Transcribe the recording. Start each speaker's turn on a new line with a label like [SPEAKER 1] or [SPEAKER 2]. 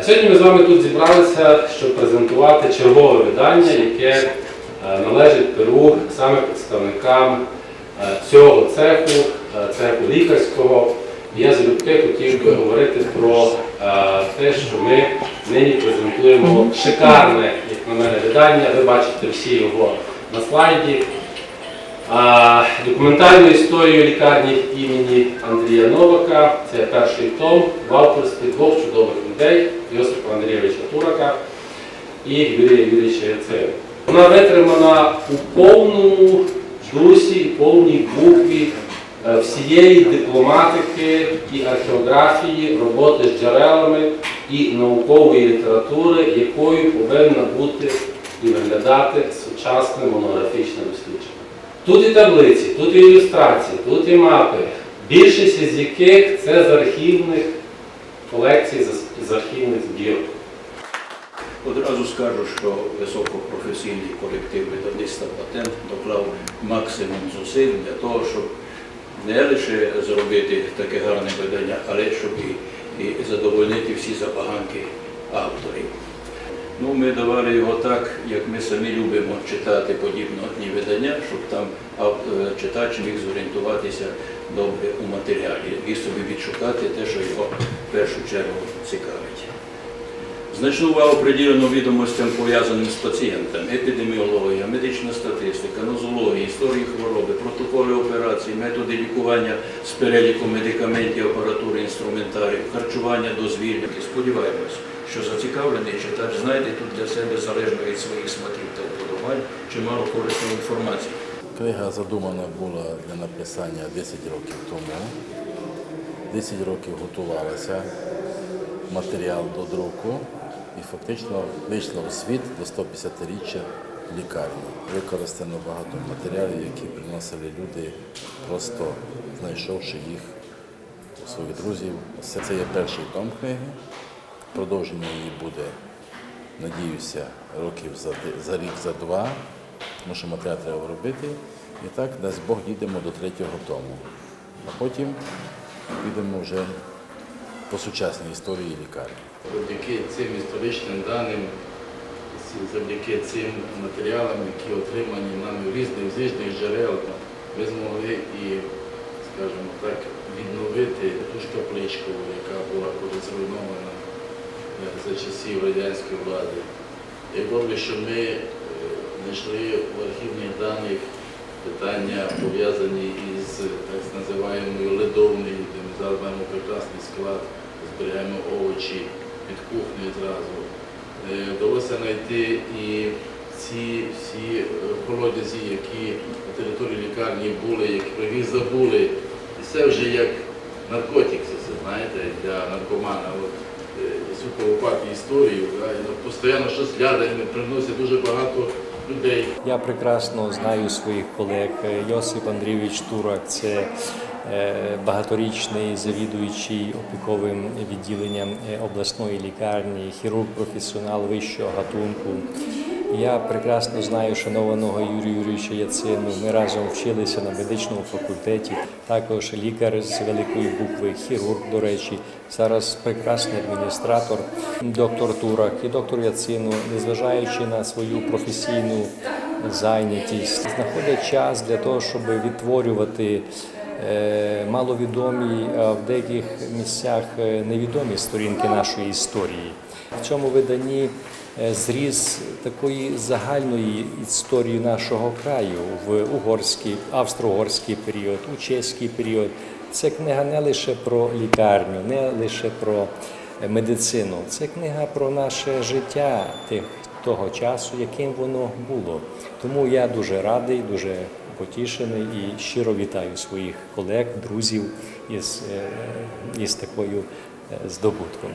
[SPEAKER 1] А сьогодні ми з вами тут зібралися, щоб презентувати чергове видання, яке е, належить Перу саме представникам е, цього цеху, е, цеху лікарського. Я залюбки хотів би говорити про те, що ми нині презентуємо шикарне, як на мене, видання. Ви бачите всі його на слайді. Документальну історію лікарні імені Андрія Новака. Це перший том в авторстві двох чудових людей Йосипа Андрійовича Турака і Юрія Юрійовича Яцева. Вона витримана у повному дусі, повній букві е, всієї дипломатики і археографії, роботи з джерелами і наукової літератури, якою повинна бути і виглядати сучасне монографічне дослідження. Тут і таблиці, тут і ілюстрації, тут і мапи, більшість із яких це з архівних колекцій, з- з архівних збірок.
[SPEAKER 2] Одразу скажу, що високопрофесійний колектив видавництва патент доклав максимум зусиль для того, щоб не лише зробити таке гарне видання, але щоб і, і задовольнити всі забаганки. Ну, ми давали його так, як ми самі любимо читати подібні видання, щоб там е, читач міг зорієнтуватися добре у матеріалі і собі відшукати те, що його в першу чергу цікавить. Значну увагу приділено відомостям, пов'язаним з пацієнтом, епідеміологія, медична статистика, нозологія, історії хвороби, протоколи операцій, методи лікування з переліком медикаментів, апаратури, інструментарів, харчування дозвілля. Сподіваємось, що зацікавлений читач знайде тут для себе залежно від своїх смаків та вподобань чимало корисної інформації.
[SPEAKER 3] Книга задумана була для написання 10 років тому. 10 років готувалася матеріал до друку і фактично вийшла у світ до 150-річчя лікарні. Використано багато матеріалів, які приносили люди, просто знайшовши їх у своїх друзів. Це, є перший том книги. Продовження її буде, надіюся, років за, за рік, за два, тому що матеріал треба робити. І так, дасть Бог, дійдемо до третього тому. А потім підемо вже по сучасній історії лікарні.
[SPEAKER 4] Завдяки цим історичним даним, завдяки цим матеріалам, які отримані нами в різних різних джерел, ми змогли і, скажімо так, відновити ту ж капличку, яка була колись зруйнована за часів радянської влади. Я добре, що ми е, знайшли в архівних даних питання, пов'язані із так називаємою ледовною, де ми зараз маємо прекрасний склад, зберігаємо овочі під кухнею зразу. Е, Вдалося знайти і ці всі е, колодязі, які на території лікарні були, які про них забули. І це вже як наркотик, це знаєте, для наркомана. Цю колопаті історію, да, і постійно щось глядаємо, приносить дуже багато людей.
[SPEAKER 5] Я прекрасно знаю своїх колег. Йосип Андрійович Турак це е, багаторічний завідуючий опіковим відділенням е, обласної лікарні, хірург професіонал вищого гатунку. Я прекрасно знаю шанованого Юрія Юрійовича Яцину. Ми разом вчилися на медичному факультеті. Також лікар з великої букви, хірург, до речі, зараз прекрасний адміністратор, доктор Турак і доктор Яцину, незважаючи на свою професійну зайнятість, знаходять час для того, щоб відтворювати е, маловідомі, а в деяких місцях е, невідомі сторінки нашої історії. В цьому виданні зріз такої загальної історії нашого краю в угорський, австро-угорський період, у чеський період. Це книга не лише про лікарню, не лише про е, медицину. Це книга про наше життя тих того часу, яким воно було. Тому я дуже радий, дуже потішений і щиро вітаю своїх колег, друзів із, е, із такою е, здобутком.